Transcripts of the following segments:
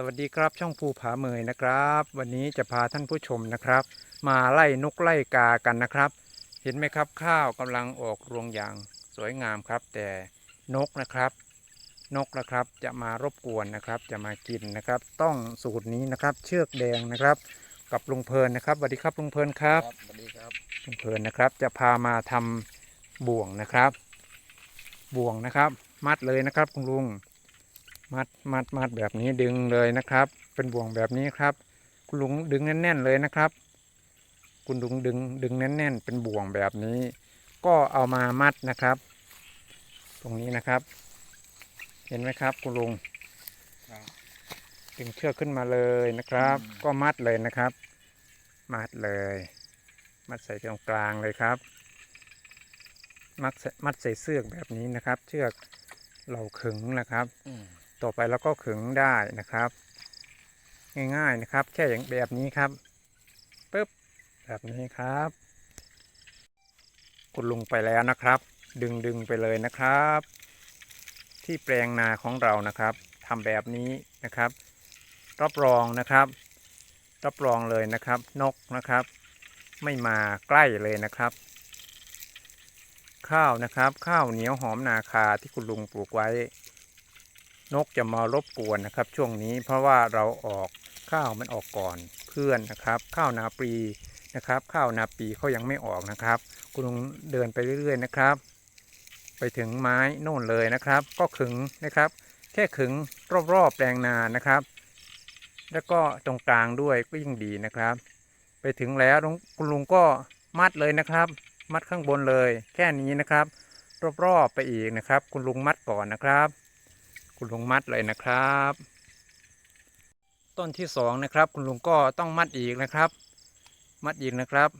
สวัสดีครับช่องภูผาเมยนะครับ วันนี้จะพาท่านผู้ชมนะครับ มาไล่นกไล่กากันนะครับ เห็นไหมครับข้าวกำลังออกรวงอย่างสวยงามครับ แต่นกนะครับ นกนะครับจะมารบกวนนะครับ จะมากินนะครับ ต้องสูตรนี้นะครับ เชือกแดงนะครับ กับลุงเพลินนะครับสวัสดีครับลุงเพลินครับสวัสดีครับลุงเพลินนะครับ จะพามาทำบ่วงนะครับ บ่วงนะครับ มัดเลยนะครับคุณลุง มัดมัดมัดแบบนี้ดึงเลยนะครับ เป็นบ่วงแบบนี้ครับ คุณลุงดึงแน่น ๆ เลยนะครับ คุณลุงดึงดึงแน่น ๆ เป็นบ่วงแบบนี้ ก็เอามามัดนะครับ ตรงนี้นะครับ เห็นไหมครับ คุณลุงครับดึงเชือกขึ้นมาเลยนะครับอืมก็มัดเลยนะครับ มัดเลย มัดใส่ตรงกลางเลยครับ มัดใส่มัดใส่เสือกแบบนี้นะครับ เชือกเราขึงนะครับอืม ต่อไปเราก็ขึงได้นะครับ ง่ายๆนะครับ แค่อย่างแบบนี้ครับปึ๊บแบบนี้ครับ กดลงไปแล้วนะครับ ดึงดึงไปเลยนะครับ ที่แปลงนาของเรานะครับทำแบบนี้นะครับ รับรองนะครับ รับรองเลยนะครับ นกนะครับ ไม่มาใกล้เลยนะครับ ข้าวนะครับ ข้าวเหนียวหอมนาคาที่คุณลุงปลูกไว้ นกจะมารบกวนนะครับ ช่วงนี้เพราะว่าเราออกข้าวมันออกก่อนเพื่อนนะครับ ข้าวนาปีนะครับ ข้าวนาปีเขายังไม่ออกนะครับ คุณลุงเดินไปเรื่อยๆนะครับ ไปถึงไม้โน่นเลยนะครับ ก็ขึงนะครับ แค่ขึงรอบๆแปลงนานะครับ แล้วก็ตรงกลางด้วยก็ยิ่งดีนะครับ ไปถึงแล้วคุณลุงก็มัดเลยนะครับ มัดข้างบนเลย แค่นี้นะครับ รอบๆไปอีกนะครับ คุณลุงมัดก่อนนะครับ คุณลุงมัดเลยนะครับ ต้นที่สองนะครับ คุณลุงก็ต้องมัดอีกนะครับ มัดอีกนะครับ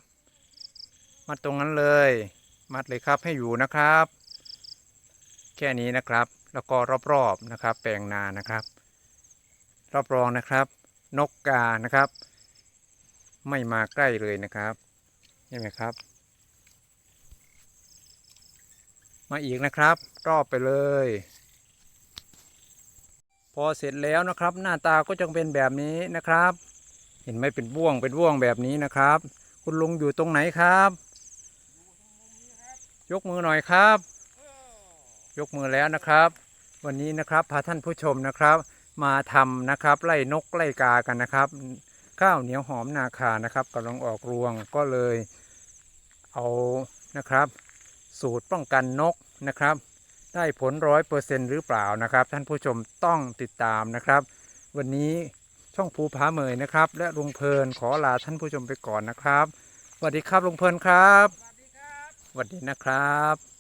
มัดตรงนั้นเลย มัดเลยครับให้อยู่นะครับ แค่นี้นะครับ แล้วก็รอบๆนะครับ แปลงนานะครับ รับรองนะครับ นกกานะครับ ไม่มาใกล้เลยนะครับเห็นไหมครับมาอีกนะครับ รอบไปเลย อเสร็จแล้วนะครับ หน้าตาก็จะเป็นแบบนี้นะครับ เห็นไหมเป็นบ่วงเป็นบ่วงแบบนี้นะครับ คุณลุงอยู่ตรงไหนครับ ยกมือหน่อยครับ ยกมือแล้วนะครับ วันนี้นะครับพาท่านผู้ชมนะครับ มาทำนะครับไล่นกไล่กากันนะครับข้าวเหนียวหอมนาคานะครับกำลังออกรวงก็เลยเอานะครับ สูตรป้องกันนกนะครับ ได้ผลร้อยเปอร์เซ็นหรือเปล่านะครับ ท่านผู้ชมต้องติดตามนะครับ วันนี้ช่องภูผาเมยนะครับ และลุงเพลินขอลาท่านผู้ชมไปก่อนนะครับสวัสดีครับลุงเพลินครับสวัสดีครับสวัสดีนะครับ